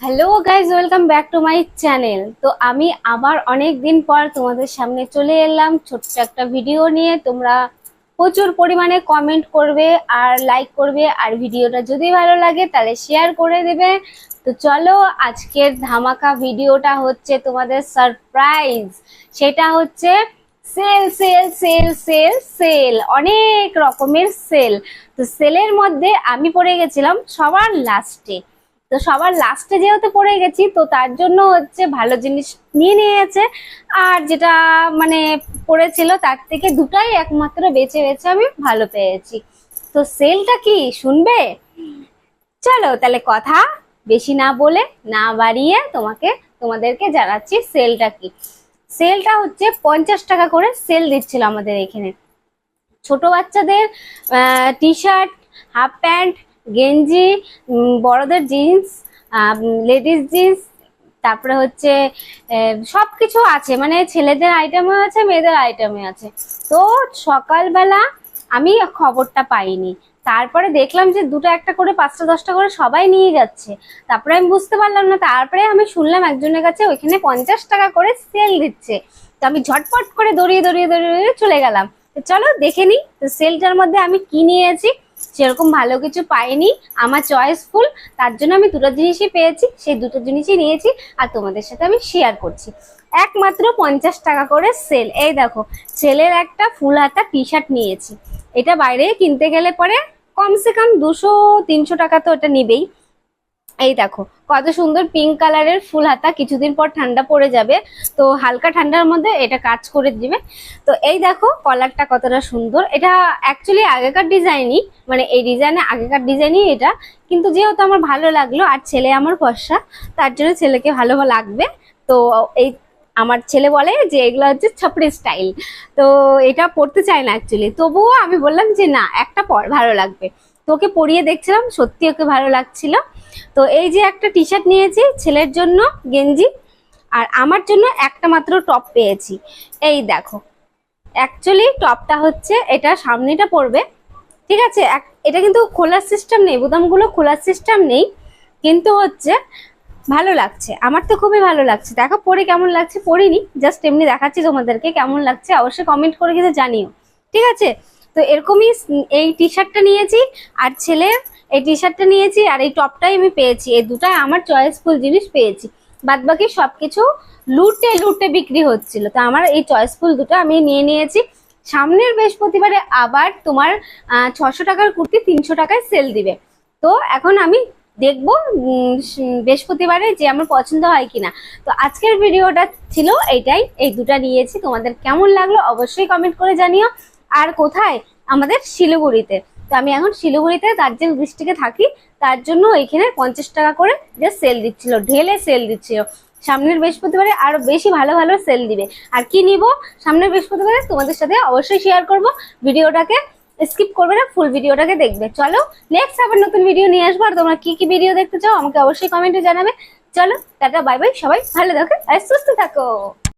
Hello guys welcome back to my channel তো আমি আবার অনেক দিন পর তোমাদের সামনে চলে এলাম ছোট্ট একটা ভিডিও নিয়ে। তোমরা প্রচুর পরিমাণে কমেন্ট করবে আর লাইক করবে আর ভিডিওটা যদি ভালো লাগে তাহলে শেয়ার করে দেবে। তো চলো আজকের ধামাকা ভিডিওটা হচ্ছে তোমাদের সারপ্রাইজ সেটা হচ্ছে sale sale sale sale sale অনেক রকমের সেল তো সেলের মধ্যে আমি পড়ে গেছিলাম সবার লাস্টে তো সবার লাস্টে যেহেতু পড়ে গেছি, তো তার জন্য হচ্ছে ভালো জিনিস নিয়ে নিয়েছে। আর যেটা মানে পড়েছিল, তার থেকে দুটাই একমাত্র বেছে বেছে আমি ভালো পেয়েছি। তো সেলটা কি, শুনবে? চলো তাহলে কথা বেশি না বলে না বাড়িয়ে তোমাকে, তোমাদেরকে জানাচ্ছি সেলটা কি। সেলটা হচ্ছে পঞ্চাশ টাকা করে সেল দিচ্ছিল আমাদের এখানে। ছোট বাচ্চাদের টি শার্ট হাফ প্যান্ট গেঞ্জি বড়দের জিন্স লেডিস জিন্স, তারপরে হচ্ছে সব কিছু আছে। মানে ছেলেদের আইটেমও আছে, মেয়েদের আইটেমে আছে। তো সকালবেলা আমি খবরটা পাইনি। তারপরে দেখলাম যে দুটো একটা করে, পাঁচটা, দশটা করে সবাই নিয়ে যাচ্ছে। তারপরে আমি বুঝতে পারলাম না। তারপরে আমি শুনলাম একজনের কাছে ওইখানে পঞ্চাশ টাকা করে সেল দিচ্ছে। তো আমি ঝটপট করে দড়িয়ে, দৌড়িয়ে দৌড়িয়ে দৌড়িয়ে চলে গেলাম। চলো দেখে নিই, তো সেলটার মধ্যে আমি কি নিয়েছি। সেরকম ভালো কিছু পাইনি। আমার চয়েসফুল তার জন্য আমি দুটো জিনিসই পেয়েছি, সেই দুটো জিনিসই নিয়েছি আর তোমাদের সাথে আমি শেয়ার করছি। একমাত্র পঞ্চাশ টাকা করে সেল এই দেখো ছেলের একটা ফুল হাতা টি শার্ট নিয়েছি। এটা বাইরে কিনতে গেলে পরে কমসে কম দুশো, তিনশো টাকা তো এটা নিবেই। এই দেখো, কত সুন্দর পিঙ্ক কালারের ফুল হাতা, কিছুদিন পর ঠান্ডা পড়ে যাবে, তো হালকা ঠান্ডার মধ্যে এটা কাজ করে দিবে। তো এই দেখো কলারটা কতটা সুন্দর। এটা অ্যাকচুয়ালি আগেকার ডিজাইনই মানে এই ডিজাইনে আগেকার ডিজাইনই এটা, কিন্তু যেহেতু আমার ভালো লাগল, আর ছেলে আমার ফর্সা, তার জন্য ছেলেকে ভালো লাগবে। তো এই আমার ছেলে বলে যে এগুলো হচ্ছে ছাপড়ি স্টাইল তো এটা পড়তে চায় না অ্যাকচুয়ালি তবুও আমি বললাম যে না, একটা পর ভালো লাগবে। তো ওকে পরিয়ে দেখছিলাম, সত্যি ওকে ভালো লাগছিল। তো এই যে একটা টি শার্ট নিয়েছি ছেলের জন্য গেঞ্জি, আর আমার জন্য একটা মাত্র টপ পেয়েছি। এই দেখো অ্যাকচুয়ালি টপটা হচ্ছে এটা, সামনেটা পড়বে ঠিক আছে? এটা কিন্তু খোলার সিস্টেম নেই, বোতামগুলো খোলার সিস্টেম নেই, কিন্তু হচ্ছে ভালো লাগছে। আমার তো খুবই ভালো লাগছে। দেখো, পরে কেমন লাগছে? পরিনি জাস্ট এমনি দেখাচ্ছি তোমাদেরকে কেমন লাগছে। অবশ্যই কমেন্ট করে কিন্তু জানিও, ঠিক আছে? তো এরকমই এই টি শার্টটা নিয়েছি, আর ছেলের এই টি শার্টটা নিয়েছি আর এই টপটাই আমি পেয়েছি। এই দুটাই আমার চয়েসফুল জিনিস পেয়েছি। বাদ বাকি সবকিছু লুটে লুটে বিক্রি হচ্ছিল। তো আমার এই চয়েসফুল দুটো আমি নিয়ে নিয়েছি। সামনের বৃহস্পতিবারে আবার তোমার ছশো টাকার কুর্তি তিনশো টাকায় সেল দিবে। তো এখন আমি দেখব বৃহস্পতিবারে যে আমার পছন্দ হয় কিনা। তো আজকের ভিডিওটা ছিল এইটাই। এই দুটা নিয়েছি। তোমাদের কেমন লাগল অবশ্যই কমেন্ট করে জানিও। আর কোথায়? আমাদের শিলিগুড়িতে। তো আমি এখন শিলিগুড়িতে দার্জিলিং ডিস্ট্রিক্টে থাকি, তার জন্য এখানে পঞ্চাশ টাকা করে যে সেল দিচ্ছিল, ঢেলে সেল দিচ্ছিল। সামনের বৃহস্পতিবারে আরও বেশি ভালো ভালো সেল দিবে। আর কি নিব? সামনের বৃহস্পতিবারে তোমাদের সাথে অবশ্যই শেয়ার করব। ভিডিওটাকে স্কিপ করবে না ফুল ভিডিওটাকে দেখবে। চলো নেক্সট আবার নতুন ভিডিও নিয়ে আসব। আর তোমরা কি কি ভিডিও দেখতে চাও আমাকে অবশ্যই কমেন্টে জানাবে। চলো, টাটা বাই বাই সবাই ভালো থাকো আর সুস্থ থাকো।